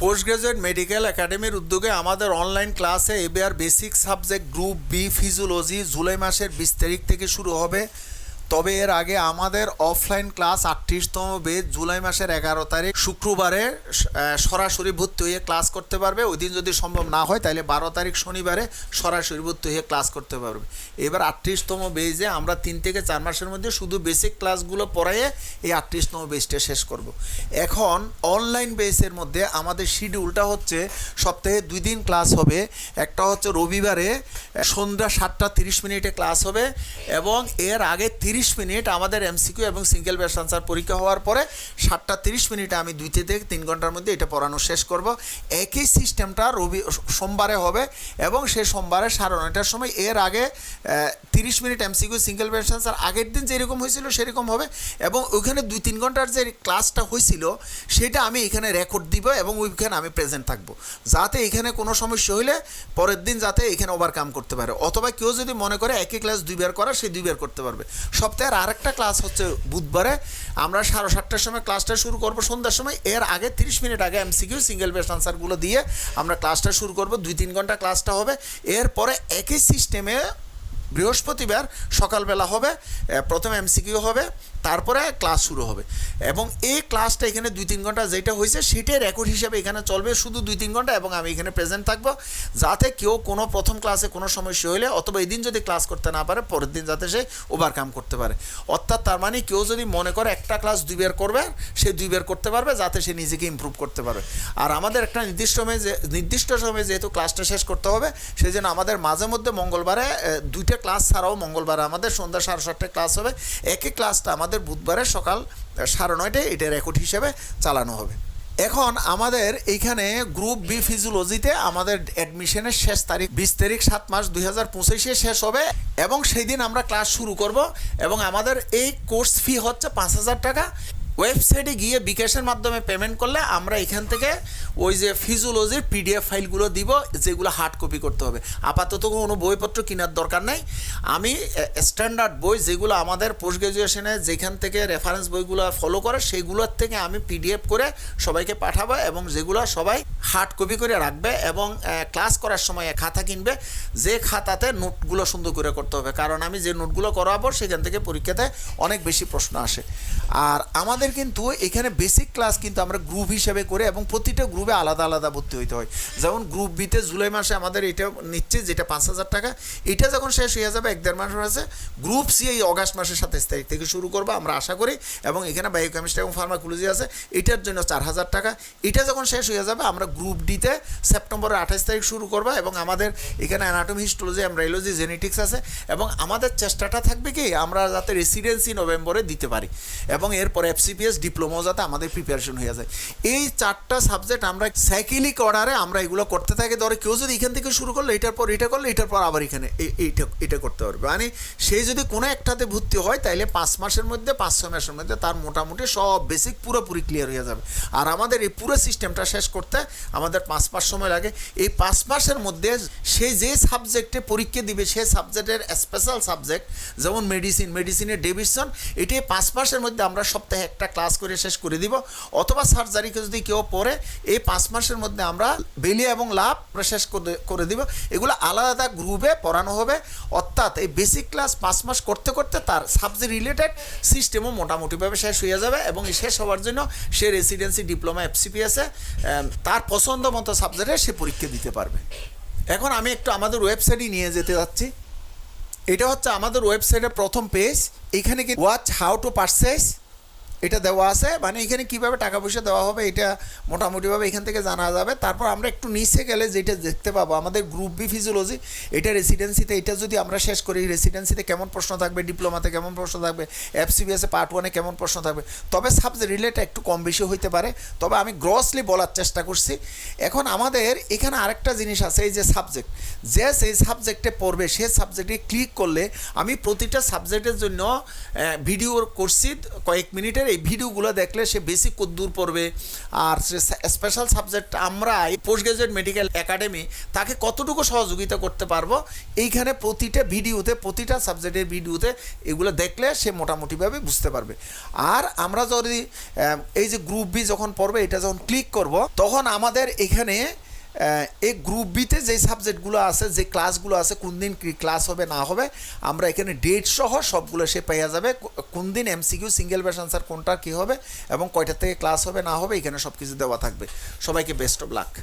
Post graduate medical একাডেমির উদ্যোগে আমাদের অনলাইন ক্লাসে এবার basic subject group B physiology July মাসের বিশ তারিখ থেকে শুরু হবে। তবে এর আগে আমাদের অফলাইন ক্লাস আটত্রিশতম বেদ জুলাই মাসের এগারো তারিখ শুক্রবারে সরাসরি ভর্তি হয়ে ক্লাস করতে পারবে ওই দিন যদি সম্ভব না হয়, তাহলে বারো তারিখ শনিবারে সরাসরি ভর্তি হয়ে ক্লাস করতে পারবে এবার আটত্রিশতম বেজে আমরা তিন থেকে চার মাসের মধ্যে শুধু বেসিক ক্লাসগুলো পড়াইয়ে এই আটত্রিশতম বেজটা শেষ করব। এখন অনলাইন বেসের মধ্যে আমাদের শিডিউলটা হচ্ছে সপ্তাহে দুই দিন ক্লাস হবে, একটা হচ্ছে রবিবারে, সন্ধ্যা সাতটা তিরিশ মিনিটে ক্লাস হবে এবং এর আগে তিরিশ মিনিট আমাদের এমসিকিউ এবং সিঙ্গেল বেস আনসার পরীক্ষা হওয়ার পরে সাতটা তিরিশ মিনিটে আমি দুই থেকে তিন ঘণ্টার মধ্যে এটা পড়ানো শেষ করব। একই সিস্টেমটা রবি সোমবারে হবে এবং সেই সোমবারে সাড়ে নয়টার সময় এর আগে তিরিশ minute MCQ single best answer আগের দিন যেরকম হয়েছিল সেরকম হবে এবং ওইখানে দুই তিন ঘণ্টার যে ক্লাসটা হয়েছিল সেটা আমি এখানে রেকর্ড দিব এবং ওইখানে আমি প্রেজেন্ট থাকব। যাতে এখানে কোনো সমস্যা হইলে পরের দিন যাতে এখানে ওভারকাম করতে পারে। অথবা কেউ যদি মনে করে একই ক্লাস দুইবার করা, সে দুইবার করতে পারবে। সপ্তাহের আরেকটা ক্লাস হচ্ছে বুধবারে। আমরা সাড়ে সাতটার সময় ক্লাসটা শুরু করব সন্ধ্যার সময়। এর আগে তিরিশ মিনিট আগে এমসিকিউ সিঙ্গেল বেস্ট আনসারগুলো দিয়ে আমরা ক্লাসটা শুরু করব। দুই তিন ঘণ্টা ক্লাসটা হবে। এরপরে একই সিস্টেমে বৃহস্পতিবার সকালবেলা হবে। প্রথমে এমসিকিউ হবে। তারপরে ক্লাস শুরু হবে। এবং এই ক্লাসটা এখানে দুই তিন ঘণ্টা যেটা হয়েছে, সেটাই রেকর্ড হিসাবে এখানে চলবে শুধু দুই তিন ঘণ্টা এবং আমি এখানে প্রেজেন্ট থাকব। যাতে কেউ কোনো প্রথম ক্লাসে কোনো সমস্যা হলে অথবা এই দিন যদি ক্লাস করতে না পারে, পরের দিন যাতে সে ওভারকাম করতে পারে। অর্থাৎ তার মানে কেউ যদি মনে করে একটা ক্লাস দুইবার করবে, সে দুইবার করতে পারবে যাতে সে নিজেকে ইমপ্রুভ করতে পারবে আর আমাদের একটা নির্দিষ্ট সময়ে যে, নির্দিষ্ট সময়ে যেহেতু ক্লাসটা শেষ করতে হবে সেই জন্য আমাদের মাঝে মধ্যে মঙ্গলবারে দুইটা ক্লাস ছাড়াও মঙ্গলবারে আমাদের সন্ধ্যা সাড়ে সাতটায় ক্লাস হবে। একই ক্লাসটা আমাদের বুধবারে সকাল সাড়ে নয়টায় এটা রেকর্ড হিসেবে চালানো হবে। এখন আমাদের এইখানে গ্রুপ বি ফিজিওলজিতে আমাদের অ্যাডমিশনের শেষ তারিখ বিশ তারিখ সাত মাস দুই হাজার পঁচিশে শেষ হবে এবং সেই দিন আমরা ক্লাস শুরু করব এবং আমাদের এই কোর্স ফি হচ্ছে পাঁচ হাজার টাকা। ওয়েবসাইটে গিয়ে বিকাশের মাধ্যমে পেমেন্ট করলে আমরা এখান থেকে ওই যে ফিজিওলজির পিডিএফ ফাইলগুলো দিব, যেগুলো হার্ড কপি করতে হবে। আপাতত কোনো বইপত্র কেনার দরকার নেই। আমি স্ট্যান্ডার্ড বই যেগুলো আমাদের পোস্ট গ্রাজুয়েশনে যেখান থেকে রেফারেন্স বইগুলো ফলো করে, সেগুলোর থেকে আমি পিডিএফ করে সবাইকে পাঠাবো এবং যেগুলো সবাই হার্ড কপি করে রাখবে এবং ক্লাস করার সময় খাতা কিনবে, যে খাতাতে নোটগুলো সুন্দর করে করতে হবে। কারণ আমি যে নোটগুলো করাবো, সেখান থেকে পরীক্ষাতে অনেক বেশি প্রশ্ন আসে। আর আমাদের কিন্তু এখানে বেসিক ক্লাস কিন্তু আমরা গ্রুপ হিসেবে করে এবং প্রতিটা গ্রুপে আলাদা আলাদা ভর্তি হইতে হয়। যেমন গ্রুপ বিতে জুলাই মাসে আমাদের এটা নিচ্ছে যেটা পাঁচ হাজার টাকা, এটা যখন শেষ হয়ে যাবে, এক দেড় মাস আছে গ্রুপ সি এই অগাস্ট মাসের সাতাইশ তারিখ থেকে শুরু করব আমরা আশা করি। এবং এখানে বায়োকেমিস্ট্রি এবং ফার্মাকুলজি আছে, এটার জন্য চার হাজার টাকা। এটা যখন শেষ হয়ে যাবে, আমরা গ্রুপ ডিতে সেপ্টেম্বরের আঠাশ তারিখ শুরু করব এবং আমাদের এখানে অ্যানাটমি হিস্টোলজি এমব্রাইলজি জেনেটিক্স আছে। এবং আমাদের চেষ্টাটা থাকবে কি, আমরা যাতে রেসিডেন্সি নভেম্বরে দিতে পারি। এবং এরপর এফসিপিএস ডিপ্লোমা যাতে আমাদের প্রিপারেশন হয়ে যায়। এই চারটা সাবজেক্ট আমরা সাইকেলিক অর্ডারে আমরা এগুলো করতে থাকি। ধরে কেউ যদি এখান থেকে শুরু করল, এটার পর এটা করল, এটার পর আবার এখানে এইটা, এটা করতে পারবে। মানে সেই যদি কোনো একটাতে ভর্তি হয়, তাইলে পাঁচ মাসের মধ্যে, পাঁচ ছয় মাসের মধ্যে তার মোটামুটি সব বেসিক পুরোপুরি ক্লিয়ার হয়ে যাবে। আর আমাদের এই পুরো সিস্টেমটা শেষ করতে আমাদের পাঁচ মাস সময় লাগে। এই পাঁচ মাসের মধ্যে সে যে সাবজেক্টে পরীক্ষা দিবে, সে সাবজেক্টের স্পেশাল সাবজেক্ট যেমন মেডিসিন মেডিসিনের ডেভিশন এটি পাঁচ মাসের মধ্যে আমরা সপ্তাহে একটা ক্লাস করে শেষ করে দিব। অথবা সার্জারিকে যদি কেউ পড়ে, এই পাঁচ মাসের মধ্যে আমরা বেলিয়া এবং লাভ শেষ করে- দিব। এগুলো আলাদা গ্রুপে পড়ানো হবে। অর্থাৎ এই বেসিক ক্লাস পাঁচ মাস করতে করতে তার সাবজেক্ট রিলেটেড সিস্টেমও মোটামুটিভাবে শেষ হয়ে যাবে এবং শেষ হওয়ার জন্য সে রেসিডেন্সি ডিপ্লোমা এফসিপিএসে তার পছন্দ মতো সাবজেক্টে সে পরীক্ষা দিতে পারবে। এখন আমি একটু আমাদের ওয়েবসাইটই নিয়ে যেতে যাচ্ছি। এটা হচ্ছে আমাদের ওয়েবসাইটের প্রথম পেজ এখানে কি ওয়াচ হাউ টু পারচেস এটা দেওয়া আছে মানে এখানে কীভাবে টাকা পয়সা দেওয়া হবে এটা মোটামুটিভাবে এখান থেকে জানা যাবে। তারপর আমরা একটু নিচে গেলে যেটা দেখতে পাবো, আমাদের গ্রুপ বি ফিজিওলজি এটা রেসিডেন্সিতে এটা যদি আমরা শেষ করি রেসিডেন্সিতে কেমন প্রশ্ন থাকবে ডিপ্লোমাতে কেমন প্রশ্ন থাকবে এফসিবিএসে পার্ট ওয়ানে কেমন প্রশ্ন থাকবে, তবে সাবজেক্ট রিলেটেড একটু কম বেশি হইতে পারে, তবে আমি গ্রসলি বলার চেষ্টা করছি। এখন আমাদের এখানে আরেকটা জিনিস আছে, এই যে সাবজেক্ট যে সেই সাবজেক্টে পড়বে, সে সাবজেক্টে ক্লিক করলে আমি প্রতিটা সাবজেক্টের জন্য ভিডিও করছি, কয়েক মিনিটের সাবজেক্টের এই ভিডিওগুলো দেখলে সে বেসিক কদ্দূর পড়বে। আর সে স্পেশাল সাবজেক্ট আমরা এই পোস্ট গ্রাজুয়েট মেডিকেল একাডেমি তাকে কতটুকু সহযোগিতা করতে পারব, এইখানে প্রতিটা ভিডিওতে, প্রতিটা সাবজেক্টের ভিডিওতে এগুলো দেখলে সে মোটামুটিভাবে বুঝতে পারবে। আর আমরা যদি এই যে গ্রুপ বি যখন পড়বে, এটা যখন ক্লিক করব, তখন আমাদের এখানে এই গ্রুপ বিতে যে সাবজেক্টগুলো আছে, যে ক্লাসগুলো আছে, কোন দিন কি ক্লাস হবে, না হবে, আমরা এখানে ডেট সহ সবগুলো সে পাইয়া যাবে। কোন দিন এমসিকিউ সিঙ্গেল বেস আনসার কোনটা কী হবে এবং কয়টা থেকে ক্লাস হবে, না হবে, এখানে সব কিছু দেওয়া থাকবে। সবাইকে বেস্ট অফ লাক